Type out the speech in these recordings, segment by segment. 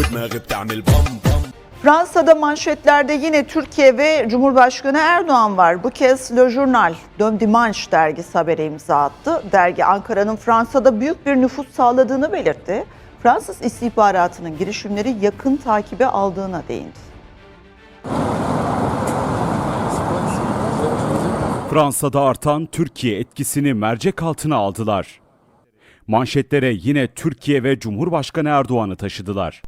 ودماغي بتعمل بام بام Fransa'da manşetlerde yine Türkiye ve Cumhurbaşkanı Erdoğan var. Bu kez Le Journal, Döm Dimanche dergisi habere imza attı. Dergi Ankara'nın Fransa'da büyük bir nüfus sağladığını belirtti. Fransız istihbaratının girişimleri yakın takibe aldığına değindi. Fransa'da artan Türkiye etkisini mercek altına aldılar. Manşetlere yine Türkiye ve Cumhurbaşkanı Erdoğan'ı taşıdılar.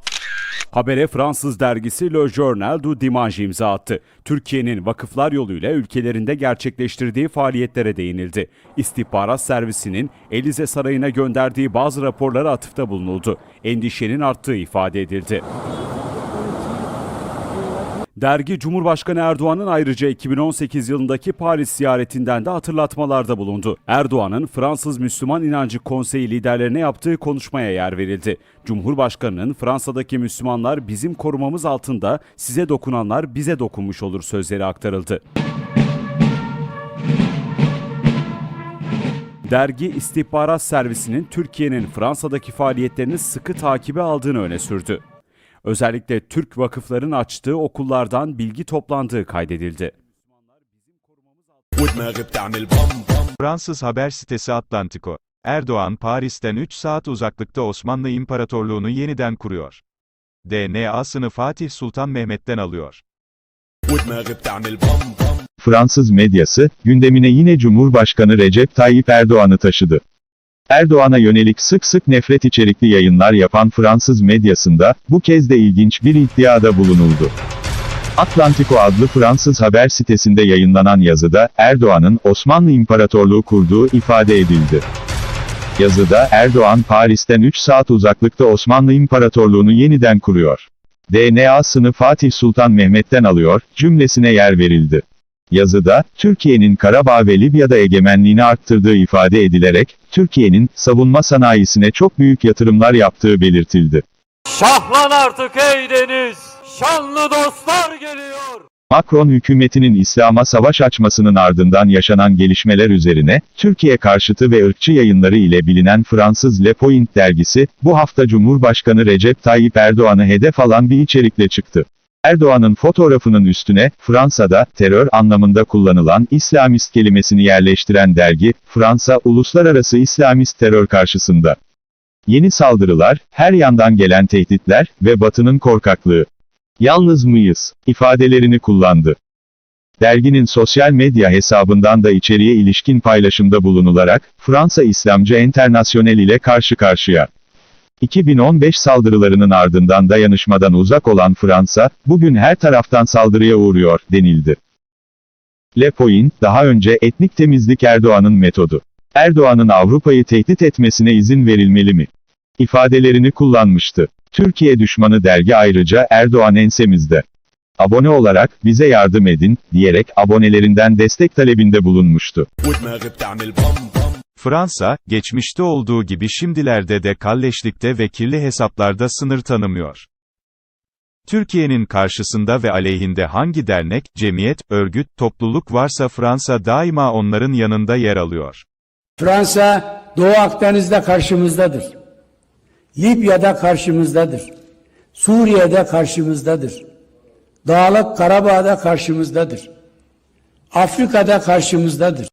Habere Fransız dergisi Le Journal du Dimanche imza attı. Türkiye'nin vakıflar yoluyla ülkelerinde gerçekleştirdiği faaliyetlere değinildi. İstihbarat servisinin Elize Sarayı'na gönderdiği bazı raporlara atıfta bulunuldu. Endişenin arttığı ifade edildi. Dergi Cumhurbaşkanı Erdoğan'ın ayrıca 2018 yılındaki Paris ziyaretinden de hatırlatmalarda bulundu. Erdoğan'ın Fransız Müslüman İnancı Konseyi liderlerine yaptığı konuşmaya yer verildi. Cumhurbaşkanının Fransa'daki Müslümanlar bizim korumamız altında, size dokunanlar bize dokunmuş olur sözleri aktarıldı. Dergi istihbarat servisinin Türkiye'nin Fransa'daki faaliyetlerini sıkı takibe aldığını öne sürdü. Özellikle Türk vakıfların açtığı okullardan bilgi toplandığı kaydedildi. Fransız haber sitesi Atlantico. Erdoğan Paris'ten 3 saat uzaklıkta Osmanlı İmparatorluğunu yeniden kuruyor. DNA'sını Fatih Sultan Mehmet'ten alıyor. Fransız medyası, gündemine yine Cumhurbaşkanı Recep Tayyip Erdoğan'ı taşıdı. Erdoğan'a yönelik sık sık nefret içerikli yayınlar yapan Fransız medyasında, bu kez de ilginç bir iddiada bulunuldu. Atlantico adlı Fransız haber sitesinde yayınlanan yazıda, Erdoğan'ın Osmanlı İmparatorluğu kurduğu ifade edildi. Yazıda, Erdoğan Paris'ten 3 saat uzaklıkta Osmanlı İmparatorluğunu yeniden kuruyor. DNA'sını Fatih Sultan Mehmet'ten alıyor, cümlesine yer verildi. Yazıda, Türkiye'nin Karabağ ve Libya'da egemenliğini arttırdığı ifade edilerek, Türkiye'nin, savunma sanayisine çok büyük yatırımlar yaptığı belirtildi. Şahlan artık ey deniz! Şanlı dostlar geliyor! Macron hükümetinin İslam'a savaş açmasının ardından yaşanan gelişmeler üzerine, Türkiye karşıtı ve ırkçı yayınları ile bilinen Fransız Le Point dergisi, bu hafta Cumhurbaşkanı Recep Tayyip Erdoğan'ı hedef alan bir içerikle çıktı. Erdoğan'ın fotoğrafının üstüne, Fransa'da, terör anlamında kullanılan İslamist kelimesini yerleştiren dergi, Fransa, uluslararası İslamist terör karşısında. Yeni saldırılar, her yandan gelen tehditler ve Batı'nın korkaklığı. Yalnız mıyız? ifadelerini kullandı. Derginin sosyal medya hesabından da içeriye ilişkin paylaşımda bulunularak, Fransa İslamcı Enternasyonel ile karşı karşıya. 2015 saldırılarının ardından dayanışmadan uzak olan Fransa, bugün her taraftan saldırıya uğruyor, denildi. Le Point, daha önce etnik temizlik Erdoğan'ın metodu. Erdoğan'ın Avrupa'yı tehdit etmesine izin verilmeli mi? ifadelerini kullanmıştı. Türkiye düşmanı dergi ayrıca Erdoğan ensemizde. Abone olarak bize yardım edin diyerek abonelerinden destek talebinde bulunmuştu. Fransa, geçmişte olduğu gibi şimdilerde de kalleşlikte ve kirli hesaplarda sınır tanımıyor. Türkiye'nin karşısında ve aleyhinde hangi dernek, cemiyet, örgüt, topluluk varsa Fransa daima onların yanında yer alıyor. Fransa, Doğu Akdeniz'de karşımızdadır. Libya'da karşımızdadır. Suriye'de karşımızdadır. Dağlık Karabağ'da karşımızdadır. Afrika'da karşımızdadır.